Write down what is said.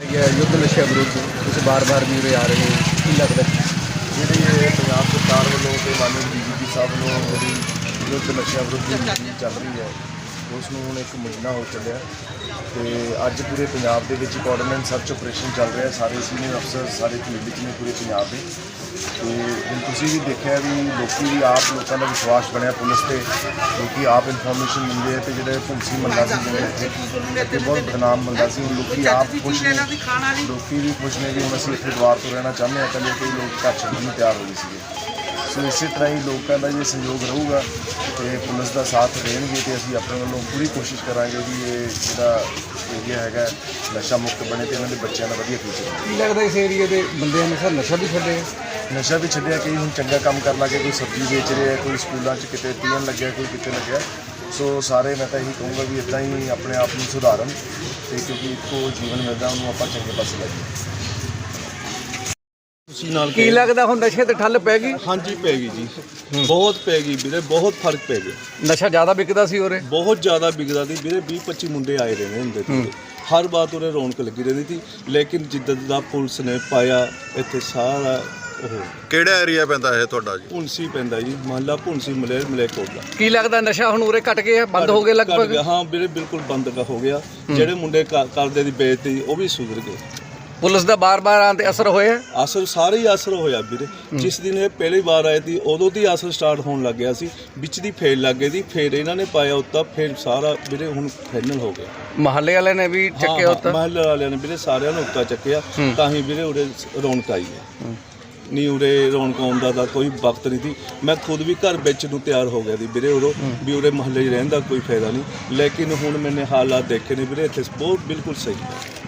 ਹੈਗਾ ਯੁੱਧ ਨਸ਼ਾ ਵਿਰੁੱਧ ਤੁਸੀਂ ਬਾਰ-ਬਾਰ ਵੀ ਉਰੇ ਆ ਰਹੇ ਹੋ ਕੀ ਲੱਗਦਾ ਜਿਹੜੀ ਇਹ ਪੰਜਾਬ ਸਰਕਾਰ ਵੱਲੋਂ ਤੇ ਮਾਨਯੋਗ ਡੀਜੀਪੀ ਸਾਹਿਬ ਵੱਲੋਂ ਜਿਹੜੀ ਯੁੱਧ ਨਸ਼ਾ ਵਿਰੁੱਧ ਦੀ ਮੁਹਿੰਮ ਚੱਲ ਰਹੀ ਹੈ ਉਸ ਨੂੰ ਹੁਣ ਇੱਕ ਮਹੀਨਾ ਹੋ ਚੱਲਿਆ ਤੇ ਅੱਜ ਪੂਰੇ ਪੰਜਾਬ ਦੇ ਵਿੱਚ ਕੋਆਰਡੀਨੇਟ ਸਰਚ ਆਪਰੇਸ਼ਨ ਚੱਲ ਰਿਹਾ, ਸਾਰੇ ਸੀਨੀਅਰ ਅਫਸਰ ਸਾਰੇ ਫੀਲਡ ਵਿੱਚ ਨੇ ਪੂਰੇ ਪੰਜਾਬ ਦੇ। ਤੇ ਹੁਣ ਤੁਸੀਂ ਵੀ ਦੇਖਿਆ ਵੀ ਲੋਕੀ ਵੀ ਆਪ ਲੋਕਾਂ ਦਾ ਵਿਸ਼ਵਾਸ ਬਣਿਆ ਪੁਲਿਸ ਤੇ, ਲੋਕੀ ਆਪ ਇਨਫੋਰਮੇਸ਼ਨ ਦਿੰਦੇ ਆ ਤੇ ਜਿਹੜੇ ਭੁੰਸੀ ਮੰਦਾ ਸੀ ਜਿਹੜੇ ਤੇ ਬਹੁਤ ਬਦਨਾਮ ਮੰਦਾ ਸੀ, ਹੁਣ ਲੋਕੀ ਆਪ ਖੁਸ਼ ਨੇ, ਲੋਕੀ ਵੀ ਖੁਸ਼ ਨੇ ਕਿ ਹੁਣ ਅਸੀਂ ਇੱਥੇ ਦੁਆਰ ਤੋਂ ਰਹਿਣਾ ਚਾਹੁੰਦੇ ਹਾਂ, ਪਹਿਲੇ ਕਈ ਲੋਕ ਘਰ ਛੱਡਣ ਨੂੰ ਤਿਆਰ ਹੋ ਗਏ ਸੀਗੇ। ਸੋ ਇਸੇ ਤਰ੍ਹਾਂ ਹੀ ਲੋਕਾਂ ਦਾ ਜੇ ਸਹਿਯੋਗ ਰਹੂਗਾ ਤੇ ਪੁਲਿਸ ਦਾ ਸਾਥ ਦੇਣਗੇ ਤੇ ਅਸੀਂ ਆਪਣੇ ਵੱਲੋਂ ਪੂਰੀ ਕੋਸ਼ਿਸ਼ ਕਰਾਂਗੇ ਵੀ ਇਹ ਜਿਹੜਾ ਏਰੀਆ ਹੈਗਾ ਨਸ਼ਾ ਮੁਕਤ ਬਣੇ ਤੇ ਇਹਨਾਂ ਦੇ ਬੱਚਿਆਂ ਦਾ ਵਧੀਆ ਫਿਊਚਰ ਕੀ ਲੱਗਦਾ ਇਸ ਏਰੀਏ ਦੇ ਬੰਦਿਆਂ ਨੇ ਸਰ ਨਸ਼ਾ ਵੀ ਛੱਡੇ ਨਸ਼ਾ ਵੀ ਛੱਡਿਆ ਕਈ ਹੁਣ ਚੰਗਾ ਕੰਮ ਕਰਨ ਲੱਗੇ ਕੋਈ ਸਬਜ਼ੀ ਵੇਚ ਰਿਹਾ ਕੋਈ ਸਕੂਲਾਂ 'ਚ ਕਿਤੇ ਪੀਣ ਲੱਗਿਆ ਕੋਈ ਕਿਤੇ ਲੱਗਿਆ। ਸੋ ਸਾਰੇ ਮੈਂ ਤਾਂ ਇਹੀ ਕਹੂੰਗਾ ਵੀ ਇਦਾਂ ਹੀ ਆਪਣੇ ਆਪ ਨੂੰ ਸੁਧਾਰਨ ਤੇ ਕਿਉਂਕਿ ਇੱਕੋ ਜੀਵਨ ਮਿਲਦਾ ਉਹਨੂੰ ਆਪਾਂ ਚੰਗੇ ਪਾਸੇ ਲੈ ਜਾਈਏ। ਤੁਸੀਂ ਨਾਲ ਕੀ ਲੱਗਦਾ ਹੁਣ ਨਸ਼ੇ ਤੇ ਠੱਲ ਪੈ ਗਈ? ਹਾਂਜੀ ਪੈ ਗਈ ਜੀ। ਬਹੁਤ ਪੈ ਗਈ ਵੀਰੇ ਬਹੁਤ ਫ਼ਰਕ ਪੈ ਗਿਆ। ਨਸ਼ਾ ਜ਼ਿਆਦਾ ਵਿਕਦਾ ਸੀ ਉਰੇ? ਬਹੁਤ ਜ਼ਿਆਦਾ ਵਿਗਦਾ ਸੀ ਵੀਰੇ 20 25 ਮੁੰਡੇ ਆਏ ਰਹੇ ਨੇ ਹੁੰਦੇ ਸੀ ਹਰ ਬਾਤ ਉਰੇ ਰੌਣਕ ਲੱਗੀ ਰਹਿੰਦੀ ਸੀ ਲੇਕਿਨ ਜਿੱਦਾਂ ਦਾ ਪੁਲਿਸ ਨੇ ਪਾਇਆ ਇੱਥੇ ਸਾਰਾ ਉਹ ਕਿਹੜਾ ਏਰੀਆ ਪੈਂਦਾ ਇਹ ਤੁਹਾਡਾ ਜੀ? ਪੁੰਸੀ ਪੈਂਦਾ ਜੀ ਮਹੱਲਾ ਪੁੰਸੀ ਮਲੇਰ ਮਲੇਕੋਟਲਾ ਕੀ ਲੱਗਦਾ ਨਸ਼ਾ ਹੁਣ ਉਰੇ ਘਟ ਗਿਆ ਬੰਦ ਹੋ ਗਿਆ ਲਗਭਗ? ਹਾਂ ਵੀਰੇ ਬਿਲਕੁਲ ਬੰਦ ਹੋ ਗਿਆ। ਜਿਹੜੇ ਮੁੰਡੇ ਕਰਦੇ ਦੀ ਬੇਇੱਜ਼ਤੀ ਉਹ ਵੀ ਸੁਧਰ ਗਏ। ਪੁਲਿਸ ਦਾ ਬਾਰ-ਬਾਰ ਆਉਣ ਤੇ ਅਸਰ ਹੋਇਆ? ਅਸਰ ਸਾਰੇ ਹੀ ਅਸਰ ਹੋਇਆ ਵੀਰੇ। ਜਿਸ ਦਿਨ ਇਹ ਪਹਿਲੀ ਵਾਰ ਆਏ ਸੀ ਉਦੋਂ ਦੀ ਅਸਰ ਸਟਾਰਟ ਹੋਣ ਲੱਗ ਗਿਆ ਸੀ। ਵਿੱਚ ਦੀ ਫੇਲ ਲੱਗ ਗਈ ਸੀ ਫੇਰ ਇਹਨਾਂ ਨੇ ਪਾਇਆ ਉੱਤਾ ਫੇਰ ਸਾਰਾ ਵੀਰੇ ਹੁਣ ਫਾਈਨਲ ਹੋ ਗਿਆ। ਮਹੱਲੇ ਵਾਲਿਆਂ ਨੇ ਵੀ ਚੱਕਿਆ ਉੱਤਾ? ਮਹੱਲੇ ਵਾਲਿਆਂ ਨੇ ਵੀਰੇ ਸਾਰਿਆਂ ਨੇ ਉੱਤਾ ਚੱਕਿਆ। ਤਾਂ ਹੀ ਵੀਰੇ ਉਰੇ ਰੌਣਕ ਆਈ ਹੈ। ਨਹੀਂ ਉਰੇ ਰੌਣਕ ਆਉਣ ਦਾ ਕੋਈ ਵਕਤ ਨਹੀਂ ਸੀ। ਮੈਂ ਖੁਦ ਵੀ ਘਰ ਵਿੱਚ ਨੂੰ ਤਿਆਰ ਹੋ ਗਿਆ ਸੀ ਵੀਰੇ ਉਰੋਂ ਵੀ ਉਰੇ ਮਹੱਲੇ 'ਚ ਰਹਿਣ ਦਾ ਕੋਈ ਫਾਇਦਾ ਨਹੀਂ। ਲੇਕਿਨ ਹੁਣ ਮੈਨੇ ਹਾਲਾਤ ਦੇਖੇ ਨੇ ਵੀਰੇ ਇੱਥੇ ਬਹੁਤ ਬਿਲਕੁਲ ਸਹੀ ਹੈ।